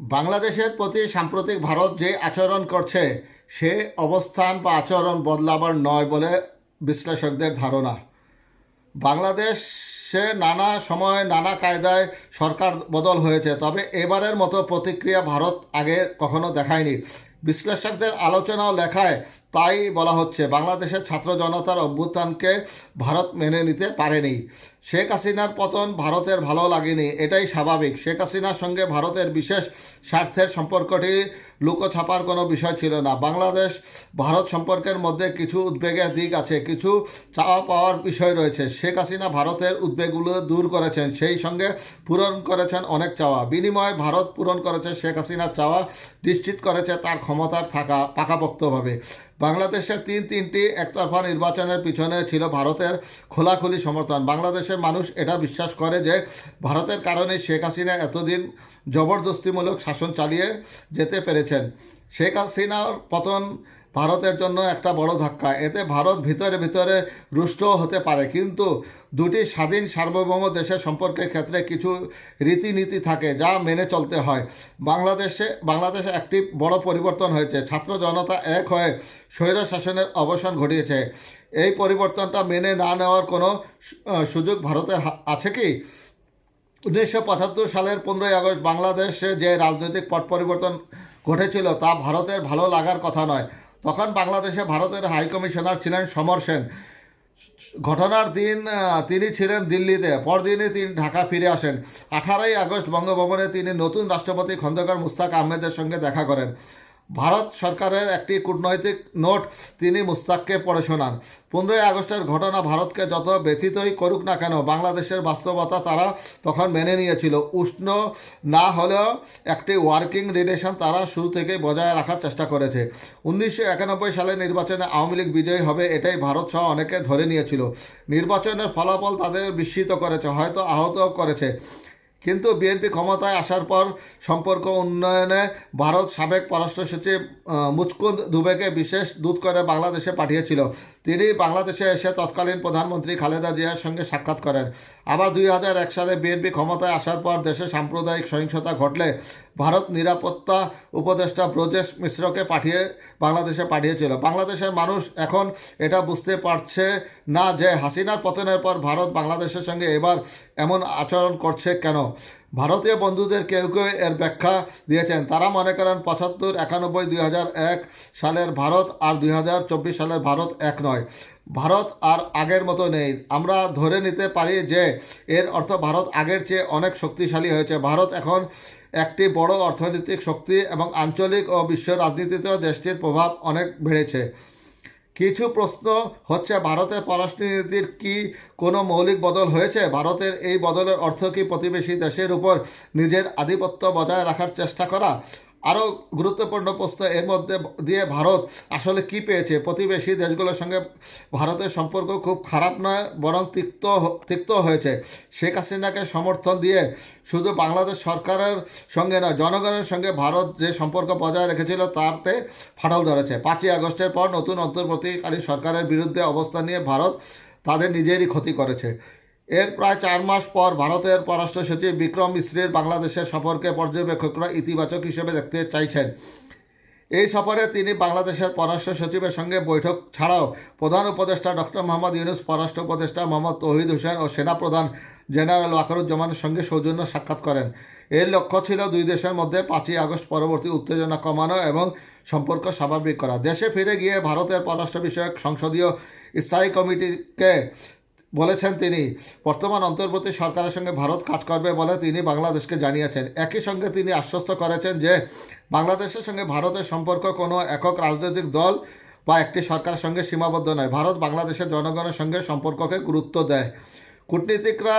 বাংলাদেশের প্রতি সাম্প্রতিক ভারত যে আচরণ করছে, সে অবস্থান বা আচরণ বদলাবার নয় বলে বিশ্লেষকদের ধারণা। বাংলাদেশে নানা সময় নানা কায়দায় সরকার বদল হয়েছে, তবে এবারের মতো প্রতিক্রিয়া ভারত আগে কখনো দেখায়নি। বিশ্লেষকদের আলোচনা ও লেখায় তাই বলা হচ্ছে, বাংলাদেশের ছাত্র জনতার অভ্যুত্থানকে ভারত মেনে নিতে পারেনি। শেখ হাসিনার পতন ভারতের ভালো লাগেনি, এটাই স্বাভাবিক। শেখ হাসিনার সঙ্গে ভারতের বিশেষ স্বার্থের সম্পর্কটি লুকোছাপার কোনো বিষয় ছিল না। বাংলাদেশ, ভারত সম্পর্কের মধ্যে কিছু উদ্বেগের দিক আছে, কিছু চাওয়া পাওয়ার বিষয় রয়েছে। শেখ হাসিনা ভারতের উদ্বেগগুলো দূর করেছেন, সেই সঙ্গে পূরণ করেছেন অনেক চাওয়া। বিনিময়ে ভারত পূরণ করেছে শেখ হাসিনার চাওয়া, নিশ্চিত করেছে তার ক্ষমতার থাকা পাকাপোক্তভাবে। বাংলাদেশের তিন তিনটি একতরফা নির্বাচনের পিছনে ছিল ভারতের খোলাখুলি সমর্থন। বাংলাদেশের মানুষ এটা বিশ্বাস করে যে ভারতের কারণে শেখ হাসিনা এতদিন জবরদস্তিমূলক শাসন চালিয়ে যেতে পেরেছেন। শেখ হাসিনার পতন ভারতের জন্য একটা বড় ধাক্কা। এতে ভারত ভিতরে ভিতরে রুষ্ট হতে পারে, কিন্তু দুটি স্বাধীন সার্বভৌম দেশের সম্পর্কের ক্ষেত্রে কিছু রীতিনীতি থাকে যা মেনে চলতে হয়। বাংলাদেশে বাংলাদেশে একটি বড় পরিবর্তন হয়েছে। ছাত্র জনতা এক হয়ে স্বৈর শাসনের অবসান ঘটিয়েছে। এই পরিবর্তনটা মেনে না নেওয়ার কোনো সুযোগ ভারতের আছে কি? উনিশশো পঁচাত্তর সালের পনেরোই আগস্ট বাংলাদেশে যে রাজনৈতিক পট পরিবর্তন ঘটেছিল তা ভারতের ভালো লাগার কথা নয়। তখন বাংলাদেশে ভারতের হাই কমিশনার ছিলেন সমর সেন। ঘটনার দিন তিনি ছিলেন দিল্লিতে, পরদিনই তিনি ঢাকা ফিরে আসেন। আঠারোই আগস্ট বঙ্গভবনে তিনি নতুন রাষ্ট্রপতি খন্দকার মুস্তাক আহমেদের সঙ্গে দেখা করেন। ভারত সরকারের একটি কূটনৈতিক নোট তিনি মুস্তাককে পড়ে শোনান। পনেরোই আগস্টের ঘটনা ভারতকে যত ব্যথিতই করুক না কেন, বাংলাদেশের বাস্তবতা তারা তখন মেনে নিয়েছিল। উষ্ণ না হলেও একটি ওয়ার্কিং রিলেশন তারা শুরু থেকেই বজায় রাখার চেষ্টা করেছে। উনিশশো একানব্বই সালের নির্বাচনে আওয়ামী লীগ বিজয়ী হবে এটাই ভারত সহ অনেকে ধরে নিয়েছিল। নির্বাচনের ফলাফল তাদের বিস্মিত করেছে, হয়তো আহতও করেছে। কিন্তু বিএনপি ক্ষমতায় আসার পর সম্পর্ক উন্নয়নে ভারত সাবেক পররাষ্ট্র সচিব মুচকুন্দ দুবেকে বিশেষ দূত করে বাংলাদেশে পাঠিয়েছিল। তিনি বাংলাদেশে এসে তৎকালীন প্রধানমন্ত্রী খালেদা জিয়ার সঙ্গে সাক্ষাৎ করেন। আবার দুই হাজার এক সালে বিএনপি ক্ষমতায় আসার পর দেশে সাম্প্রদায়িক সহিংসতা ঘটলে ভারত নিরাপত্তা উপদেষ্টা ব্রজেশ মিশ্রকে পাঠিয়ে বাংলাদেশে পাঠিয়েছিল। বাংলাদেশের মানুষ এখন এটা বুঝতে পারছে না যে হাসিনার পতনের পর ভারত বাংলাদেশের সঙ্গে এবার এমন আচরণ করছে কেন। ভারতীয় বন্ধুদের কেউ কেউ এর ব্যাখ্যা দিয়েছেন। তারা মনে করেন পঁচাত্তর, একানব্বই, দুই সালের ভারত আর দুই হাজার চব্বিশ সালের ভারত এক নয়। ভারত আর আগের মতো নেই। আমরা ধরে নিতে পারি যে, এর অর্থ ভারত আগের চেয়ে অনেক শক্তিশালী হয়েছে। ভারত এখন একটি বড় অর্থনৈতিক শক্তি এবং আঞ্চলিক ও বিশ্ব রাজনীতিতেও দেশটির প্রভাব অনেক বেড়েছে। কিছু প্রশ্ন হচ্ছে, ভারতের পররাষ্ট্রনীতির কি কোনো মৌলিক বদল হয়েছে? ভারতের এই বদলের অর্থ কি প্রতিবেশী দেশের উপর নিজের আধিপত্য বজায় রাখার চেষ্টা করা? আরও গুরুত্বপূর্ণ প্রশ্ন এর মধ্যে দিয়ে ভারত আসলে কি পেয়েছে? প্রতিবেশী দেশগুলোর সঙ্গে ভারতের সম্পর্ক খুব খারাপ নয়, বরং তিক্ত তিক্ত হয়েছে। শেখ হাসিনাকে সমর্থন দিয়ে শুধু বাংলাদেশ সরকারের সঙ্গে নয়, জনগণের সঙ্গে ভারত যে সম্পর্ক বজায় রেখেছিল তাতে ফাটল ধরেছে। পাঁচই আগস্টের পর নতুন অন্তর্বর্তীকালীন সরকারের বিরুদ্ধে অবস্থান নিয়ে ভারত তাদের নিজেরই ক্ষতি করেছে। এর প্রায় চার মাস পর ভারতের পররাষ্ট্র সচিব বিক্রম মিশ্রের বাংলাদেশের সফরকে পর্যবেক্ষকরা ইতিবাচক হিসেবে দেখতে চাইছেন। এই সফরে তিনি বাংলাদেশের পররাষ্ট্র সচিবের সঙ্গে বৈঠক ছাড়াও প্রধান উপদেষ্টা ডক্টর মোহাম্মদ ইউনুস, পররাষ্ট্র উপদেষ্টা মোহাম্মদ তৌহিদ হোসেন ও সেনাপ্রধান জেনারেল ওয়াকারুজ্জামানের সঙ্গে সৌজন্য সাক্ষাৎ করেন। এর লক্ষ্য ছিল দুই দেশের মধ্যে পাঁচই আগস্ট পরবর্তী উত্তেজনা কমানো এবং সম্পর্ক স্বাভাবিক করা। দেশে ফিরে গিয়ে ভারতের পররাষ্ট্র বিষয়ক সংসদীয় স্থায়ী কমিটিকে বলেছেন তিনি, বর্তমান অন্তর্বর্তী সরকারের সঙ্গে ভারত কাজ করবে বলে তিনি বাংলাদেশকে জানিয়েছেন। একই সঙ্গে তিনি আশ্বস্ত করেছেন যে, বাংলাদেশের সঙ্গে ভারতের সম্পর্ক কোনো একক রাজনৈতিক দল বা একটি সরকারের সঙ্গে সীমাবদ্ধ নয়। ভারত বাংলাদেশের জনগণের সঙ্গে সম্পর্ককে গুরুত্ব দেয়। কূটনীতিকরা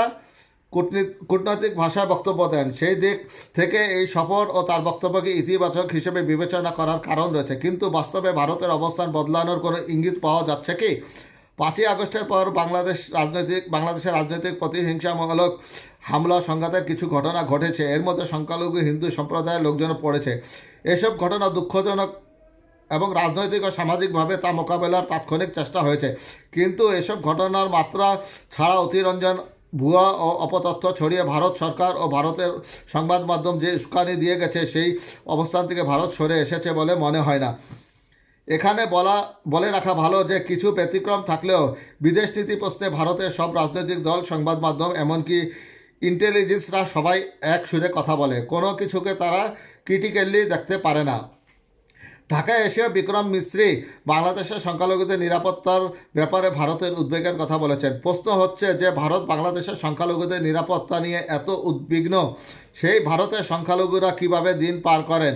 কূটনীত, কূটনৈতিক ভাষায় বক্তব্য দেন, সেই দিক থেকে এই সফর ও তার বক্তব্যকে ইতিবাচক হিসেবে বিবেচনা করার কারণ রয়েছে। কিন্তু বাস্তবে ভারতের অবস্থান বদলানোর কোনো ইঙ্গিত পাওয়া যাচ্ছে কি? পাঁচই আগস্টের পর বাংলাদেশ রাজনৈতিক, বাংলাদেশের রাজনৈতিক প্রতিহিংসামূলক হামলা সংঘাতের কিছু ঘটনা ঘটেছে। এর মধ্যে সংখ্যালঘু হিন্দু সম্প্রদায়ের লোকজন পড়েছে। এসব ঘটনা দুঃখজনক এবং রাজনৈতিক ও সামাজিকভাবে তা মোকাবেলার তাৎক্ষণিক চেষ্টা হয়েছে। কিন্তু এসব ঘটনার মাত্রা ছাড়া অতিরঞ্জন, ভুয়া ও অপতথ্য ছড়িয়ে ভারত সরকার ও ভারতের সংবাদ মাধ্যম যে উস্কানি দিয়ে গেছে, সেই অবস্থান থেকে ভারত সরে এসেছে বলে মনে হয় না। এখানে বলা, বলে রাখা ভালো যে কিছু ব্যতিক্রম থাকলেও বিদেশ নীতি প্রশ্নে ভারতের সব রাজনৈতিক দল, সংবাদ মাধ্যম, এমনকি ইন্টেলিজেন্সরা সবাই এক সুরে কথা বলে। কোনো কিছুকে তারা ক্রিটিক্যালি দেখতে পারে না। ঢাকায় এসেও বিক্রম মিশ্রি বাংলাদেশের সংখ্যালঘুদের নিরাপত্তার ব্যাপারে ভারতের উদ্বেগের কথা বলেছেন। প্রশ্ন হচ্ছে যে, ভারত বাংলাদেশের সংখ্যালঘুদের নিরাপত্তা নিয়ে এত উদ্বিগ্ন সেই ভারতের সংখ্যালঘুরা কীভাবে দিন পার করেন?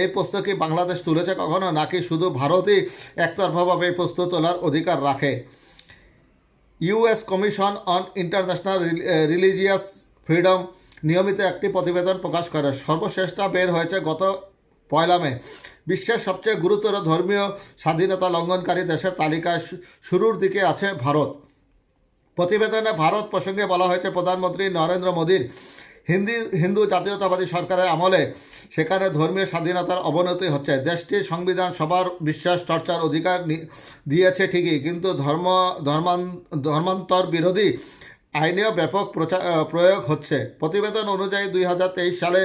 এই প্রশ্ন কি বাংলাদেশ তুলেছে কখনো, নাকি শুধু ভারতই একতরফাভাবে এই প্রশ্ন তোলার অধিকার রাখে? US commission on international religious freedom নিয়মিত একটি প্রতিবেদন প্রকাশ করে। সর্বশেষটা বের হয়েছে গত পয়লা মে। বিশ্বের সবচেয়ে গুরুতর ধর্মীয় স্বাধীনতা লঙ্ঘনকারী দেশের তালিকায় শুরুর দিকে আছে ভারত। প্রতিবেদনে ভারত প্রসঙ্গে বলা হয়েছে, প্রধানমন্ত্রী নরেন্দ্র মোদীর হিন্দি, হিন্দু জাতীয়তাবাদী সরকারের আমলে সেখানে ধর্মীয় স্বাধীনতার অবনতি হচ্ছে। দেশটির সংবিধান সবার বিশ্বাস, চর্চার অধিকার দিয়েছে ঠিকই, কিন্তু ধর্ম, ধর্মান, ধর্মান্তর বিরোধী আইনেও ব্যাপক প্রয়োগ হচ্ছে। প্রতিবেদন অনুযায়ী দুই হাজার তেইশ সালে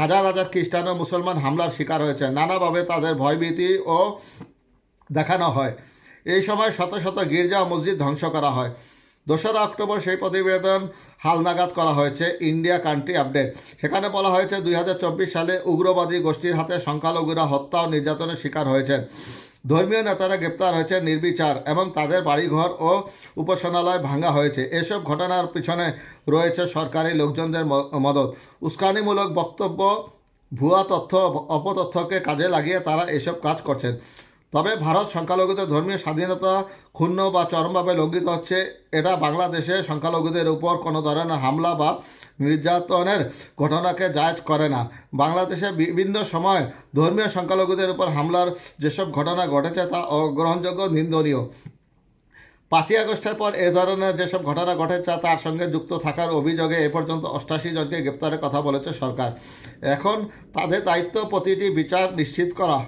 হাজার হাজার খ্রিস্টান ও মুসলমান হামলার শিকার হয়েছে। নানাভাবে তাদের ভয়ভীতি ও দেখানো হয়। এই সময় শত শত গির্জা ও মসজিদ ধ্বংস করা হয়। দোসরা অক্টোবর সেই প্রতিবেদন হালনাগাদ করা হয়েছে, ইন্ডিয়া কান্ট্রি আপডেট। সেখানে বলা হয়েছে, দুই হাজার চব্বিশ সালে উগ্রবাদী গোষ্ঠীর হাতে সংখ্যালঘুরা হত্যা ও নির্যাতনের শিকার হয়েছেন। ধর্মীয় নেতারা গ্রেপ্তার হয়েছে নির্বিচার এবং তাদের বাড়িঘর ও উপাসনালয় ভাঙা হয়েছে। এসব ঘটনার পিছনে রয়েছে সরকারি লোকজনদের মদত। উস্কানিমূলক বক্তব্য, ভুয়া তথ্য অপতথ্যকে কাজে লাগিয়ে তারা এসব কাজ করছেন। তবে ভারত সংখ্যালঘুদের ধর্মীয় স্বাধীনতা ক্ষুণ্ণ বা চরমভাবে লঙ্ঘিত হচ্ছে, এটা বাংলাদেশে সংখ্যালঘুদের উপর কোনো ধরনের হামলা বা নির্যাতনের ঘটনাকে জায়জ করে না। বাংলাদেশে বিভিন্ন সময় ধর্মীয় সংখ্যালঘুদের উপর হামলার যেসব ঘটনা ঘটেছে তা অগ্রহণযোগ্য, নিন্দনীয়। পাঁচই আগস্টের পর এ ধরনের যেসব ঘটনা ঘটেছে তার সঙ্গে যুক্ত থাকার অভিযোগে এ পর্যন্ত অষ্টাশি জনকে গ্রেপ্তারের কথা বলেছে সরকার। এখন তাদের দায়িত্ব প্রতিটি বিচার নিশ্চিত করা